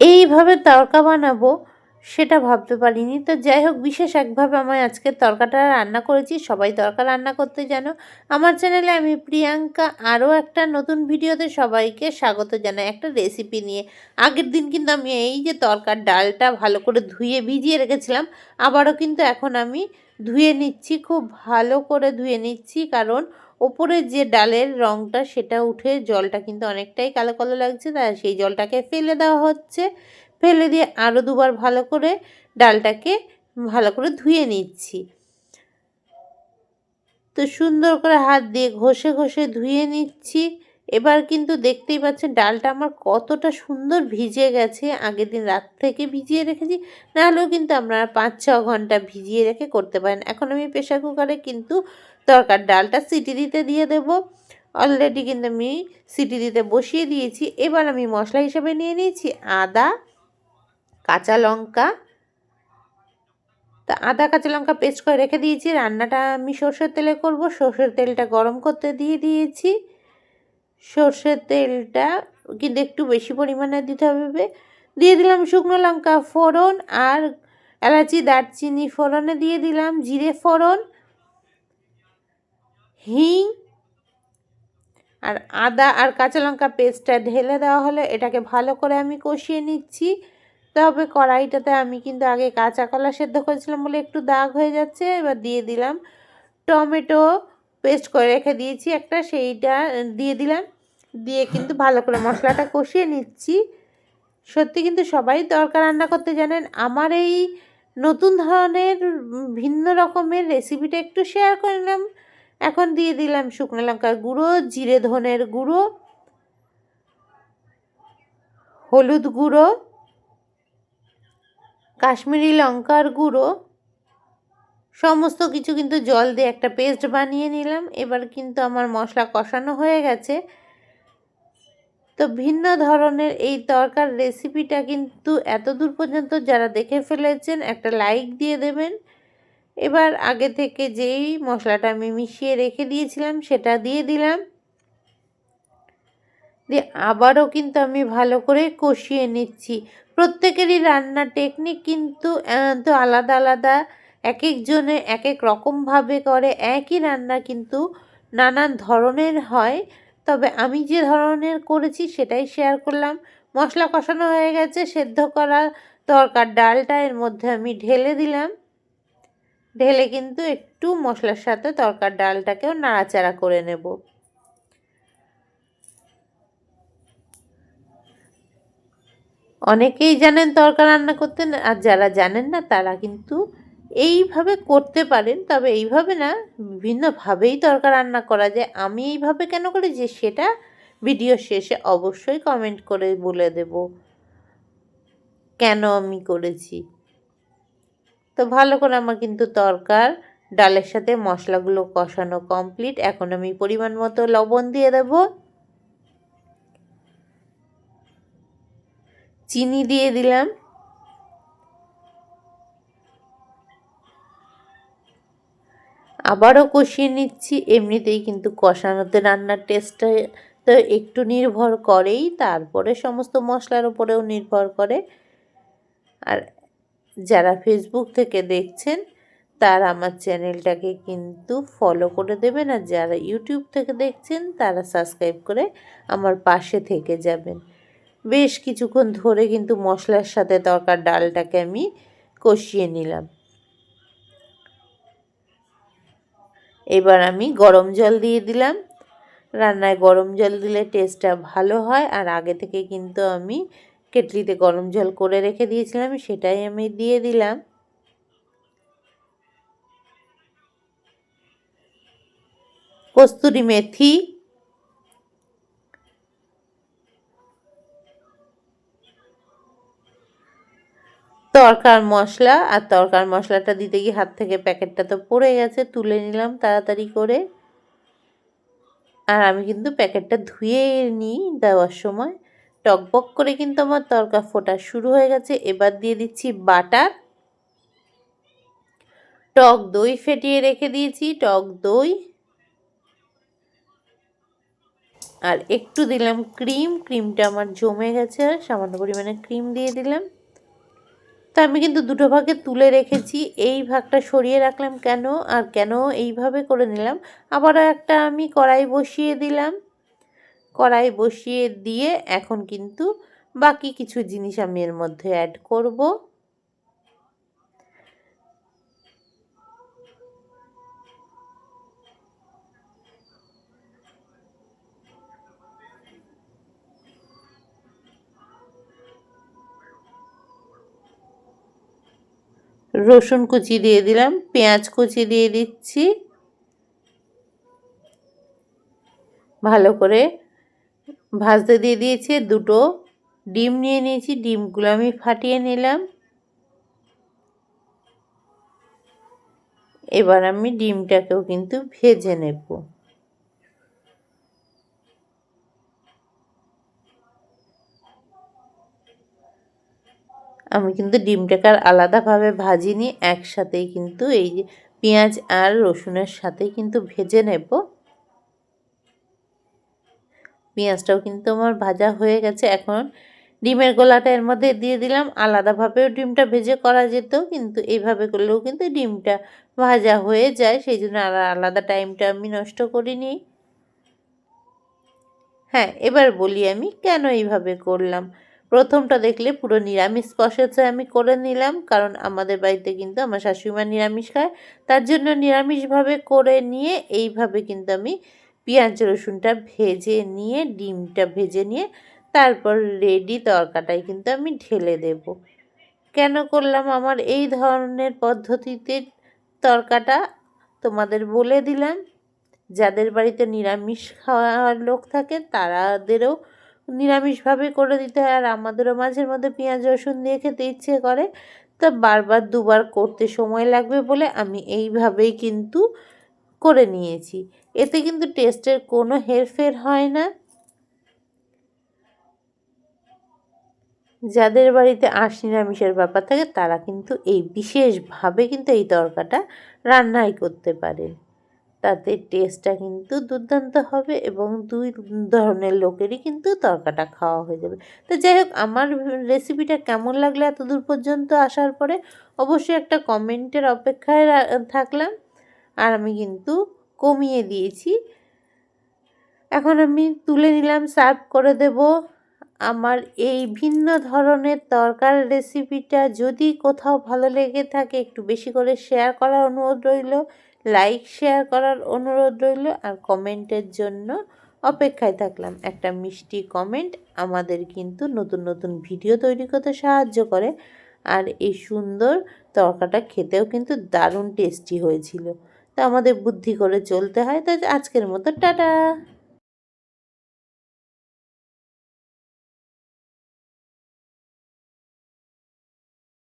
এইভাবে তরকা বানাবো, সেটা ভাবতে পারিনি। তো যাই হোক, বিশেষ একভাবে আমি আজকে তরকাটা রান্না করেছি। সবাই তরকা রান্না করতে জানো। আমার চ্যানেলে আমি প্রিয়াঙ্কা আরও একটা নতুন ভিডিওতে সবাইকে স্বাগত জানাই একটা রেসিপি নিয়ে। আগের দিন কিন্তু আমি এই যে তরকার ডালটা ভালো করে ধুয়ে ভিজিয়ে রেখেছিলাম, আবারও কিন্তু এখন আমি ধুয়ে নিচ্ছি, খুব ভালো করে ধুয়ে নিচ্ছি। কারণ ওপরে যে ডালের রঙটা সেটা উঠে জলটা কিন্তু অনেকটাই কালো কালো লাগছে তাই সেই জলটাকে ফেলে দেওয়া হচ্ছে। ফেলে দিয়ে আরও দুবার ভালো করে ডালটাকে ভালো করে ধুয়ে নিচ্ছি। তো সুন্দর করে হাত দিয়ে ঘষে ঘষে ধুয়ে নিচ্ছি। এবার কিন্তু দেখতেই পাচ্ছেন ডালটা আমার কতটা সুন্দর ভিজে গেছে। আগের দিন রাত থেকে ভিজিয়ে রেখেছি, নাহলেও কিন্তু আপনারা পাঁচ ছ ঘণ্টা ভিজিয়ে রেখে করতে পারেন। এখন আমি প্রেশার কুকারে কিন্তু তরকার ডালটা সিটি দিতে দিয়ে দেব। অলরেডি কিন্তু আমি সিটি দিতে বসিয়ে দিয়েছি। এবার আমি মশলা হিসেবে নিয়ে নিয়েছি আদা, কাঁচা লঙ্কা। তা আদা, কাঁচা লঙ্কা পেস্ট করে রেখে দিয়েছি। রান্নাটা আমি সর্ষের তেলে করব। সর্ষের তেলটা গরম করতে দিয়ে দিয়েছি। সর্ষের তেলটা কিন্তু একটু বেশি পরিমাণে দিতে হবে। দিয়ে দিলাম শুকনো লঙ্কা ফোড়ন আর এলাচি, দারচিনি ফোড়নে দিয়ে দিলাম জিরে ফোড়ন। হিং আর আদা আর কাঁচা লঙ্কা পেস্টটা ঢেলে দেওয়া হলো। এটাকে ভালো করে আমি কষিয়ে নিচ্ছি। তবে কড়াইটাতে আমি কিন্তু আগে কাঁচা কলা সেদ্ধ করেছিলাম বলে একটু দাগ হয়ে যাচ্ছে। এবার দিয়ে দিলাম টমেটো পেস্ট করে রেখে দিয়েছি একটা। সেইটা দিয়ে দিলাম। দিয়ে কিন্তু ভালো করে মশলাটা কষিয়ে নিচ্ছি। সত্যি কিন্তু সবাই তরকার রান্না করতে জানেন, আমার এই নতুন ধরনের ভিন্ন রকমের রেসিপিটা একটু শেয়ার করলাম এখন দিয়ে দিলাম শুকনো লঙ্কার গুঁড়ো, জিরে ধনের গুঁড়ো, হলুদ গুঁড়ো, কাশ্মীরি লঙ্কার গুঁড়ো, সমস্ত কিছু কিন্তু জল দিয়ে একটা পেস্ট বানিয়ে নিলাম। এবার কিন্তু আমার মশলা কষানো হয়ে গেছে। তো ভিন্ন ধরনের এই তরকার রেসিপিটা কিন্তু এত দূর পর্যন্ত যারা দেখে ফেলেছেন, একটা লাইক দিয়ে দেবেন। এবার আগে থেকে যেই মশলাটা আমি মিশিয়ে রেখে দিয়েছিলাম, সেটা দিয়ে দিলাম। দিয়ে আবারও কিন্তু আমি ভালো করে কষিয়ে নিচ্ছি। প্রত্যেকেরই রান্নার টেকনিক কিন্তু তো আলাদা আলাদা। এক একজনে এক এক রকমভাবে করে, একই রান্না কিন্তু নানান ধরনের হয়। তবে আমি যে ধরনের করেছি, সেটাই শেয়ার করলাম। মশলা কষানো হয়ে গেছে, সেদ্ধ করা তরকার ডালটা এর মধ্যে আমি ঢেলে দিলাম। ঢেলে কিন্তু একটু মশলার সাথে তরকার ডালটাকেও নাড়াচাড়া করে নেব। অনেকেই জানেন তরকা রান্না করতে আর যারা জানেন না তারা কিন্তু এইভাবে করতে পারেন, তবে এইভাবে না বিভিন্নভাবেই তরকা রান্না করা যায়। আমি এইভাবে কেন করি যে সেটা ভিডিও শেষে অবশ্যই কমেন্ট করে বলে দেব। কেন আমি করেছি? তো ভালো করে আমার কিন্তু তরকার ডালের সাথে মশলাগুলো কষানো কমপ্লিট এখন আমি পরিমাণ মতো লবণ দিয়ে দেব। চিনি দিয়ে দিলাম। আবারও কষিয়ে নিচ্ছি। এমনিতেই কিন্তু কষানোতে রান্নার টেস্টটা তো একটু নির্ভর করেই। তারপরে সমস্ত মশলার উপরেও নির্ভর করে। আর যারা ফেসবুক থেকে দেখছেন, তারা আমার চ্যানেলটাকে কিন্তু ফলো করে দেবেন আর যারা ইউটিউব থেকে দেখছেন, তারা সাবস্ক্রাইব করে আমার পাশে থেকে যাবেন। বেশ কিছুক্ষণ ধরে কিন্তু মশলার সাথে তরকার ডালটাকে আমি কষিয়ে নিলাম। এবার আমি গরম জল দিয়ে দিলাম। রান্নায় গরম জল দিলে টেস্টটা ভালো হয় আর আগে থেকে কিন্তু আমি কেটলিতে গরম জল করে রেখে দিয়েছিলাম, সেটাই আমি দিয়ে দিলাম। কস্তুরি মেথি। তরকার মশলা, আর তরকার মশলাটা দিতে গিয়ে হাত থেকে প্যাকেটটা তো পড়ে গেছে, তুলে নিলাম তাড়াতাড়ি করে। আর আমি কিন্তু প্যাকেটটা ধুয়ে নিই দেওয়ার সময়। টকবক করে কিন্তু আমার তরকা ফোটা শুরু হয়ে গেছে। এবার দিয়ে দিচ্ছি বাটার। টক দই ফেটিয়ে রেখে দিয়েছি, টক দই। আর একটু দিলাম ক্রিম, ক্রিমটা আমার জমে গেছে আর সামান্য পরিমাণে ক্রিম দিয়ে দিলাম। তো আমি কিন্তু দুটো ভাগে তুলে রেখেছি, এই ভাগটা সরিয়ে রাখলাম কেন, আর কেন এইভাবে করে নিলাম। আবারও একটা আমি কড়াই বসিয়ে দিলাম। কড়াই বসিয়ে দিয়ে এখন কিন্তু বাকি কিছু জিনিস আমি এর মধ্যে অ্যাড করব। রসুন কুচি দিয়ে দিলাম, পেঁয়াজ কুচি দিয়ে দিচ্ছি। ভালো করে ভাজতে দিয়ে দিয়েছে, দুটো ডিম নিয়ে নিয়েছি, ডিমগুলো আমি ফাটিয়ে নিলাম। এবার আমি ডিমটাকেও কিন্তু ভেজে নেব। আমি কিন্তু ডিমটাকে আর আলাদাভাবে ভাজিনি, একসাথেই কিন্তু এই যে পেঁয়াজ আর রসুনের সাথে কিন্তু ভেজে নেব। পেঁয়াজটাও কিন্তু আমার ভাজা হয়ে গেছে। এখন ডিমের গোলাটা এর মধ্যে দিয়ে দিলাম। আলাদাভাবেও ডিমটা ভেজে করা যেত, কিন্তু এইভাবে করলেও কিন্তু ডিমটা ভাজা হয়ে যায়। সেই জন্য আর আলাদা টাইমটা আমি নষ্ট করিনি। হ্যাঁ এবার বলি আমি কেন এইভাবে করলাম। প্রথমটা দেখলে পুরো নিরামিষ প্রসেসে আমি করে নিলাম, কারণ আমাদের বাড়িতে কিন্তু আমার শাশুড়িমা নিরামিষ খায়। তার জন্য নিরামিষভাবে করে নিয়ে এইভাবে কিন্তু আমি পেঁয়াজ, রসুনটা ভেজে নিয়ে, ডিমটা ভেজে নিয়ে তারপর রেডি তরকাটাই কিন্তু আমি ঢেলে দেব। কেন করলাম? আমার এই ধরনের পদ্ধতিতে তরকাটা তোমাদের বলে দিলাম। যাদের বাড়িতে নিরামিষ খাওয়ার লোক থাকে, তারাদেরও নিরামিষভাবে করে দিতে হয়। আর আমাদেরও মাঝের মধ্যে পেঁয়াজ, রসুন দিয়ে খেতে ইচ্ছে করে। তা বারবার দুবার করতে সময় লাগবে বলে আমি এইভাবেই কিন্তু করে নিয়েছি। এতে কিন্তু টেস্টের কোনো হেরফের হয় না। যাদের বাড়িতে আঁশ নিরামিষের ব্যাপার থাকে, তারা কিন্তু এই বিশেষভাবে কিন্তু এই তরকাটা রান্নাই করতে পারেন তাতে টেস্টটা কিন্তু দুর্দান্ত হবে এবং দুই ধরনের লোকেরই কিন্তু তরকাটা খাওয়া হয়ে যাবে। তো যাই হোক, আমার রেসিপিটা কেমন লাগল এত দূর পর্যন্ত আসার পরে, অবশ্যই একটা কমেন্টের অপেক্ষায় থাকলাম। আর আমি কিন্তু কমিয়ে দিয়েছি। এখন আমি তুলে নিলাম, সার্ভ করে দেব। আমার এই ভিন্ন ধরনের তরকার রেসিপিটা যদি কোথাও ভালো লেগে থাকে, একটু বেশি করে শেয়ার করার অনুরোধ রইল লাইক শেয়ার করার অনুরোধ রইল, আর কমেন্টের জন্য অপেক্ষায় থাকলাম। একটা মিষ্টি কমেন্ট আমাদের কিন্তু নতুন নতুন ভিডিও তৈরি করতে সাহায্য করে, আর এই সুন্দর তরকাটা খেতেও কিন্তু দারুণ টেস্টি হয়েছিল। তো আমাদের বুদ্ধি করে চলতে হয়। তো আজকের মতো টাটা।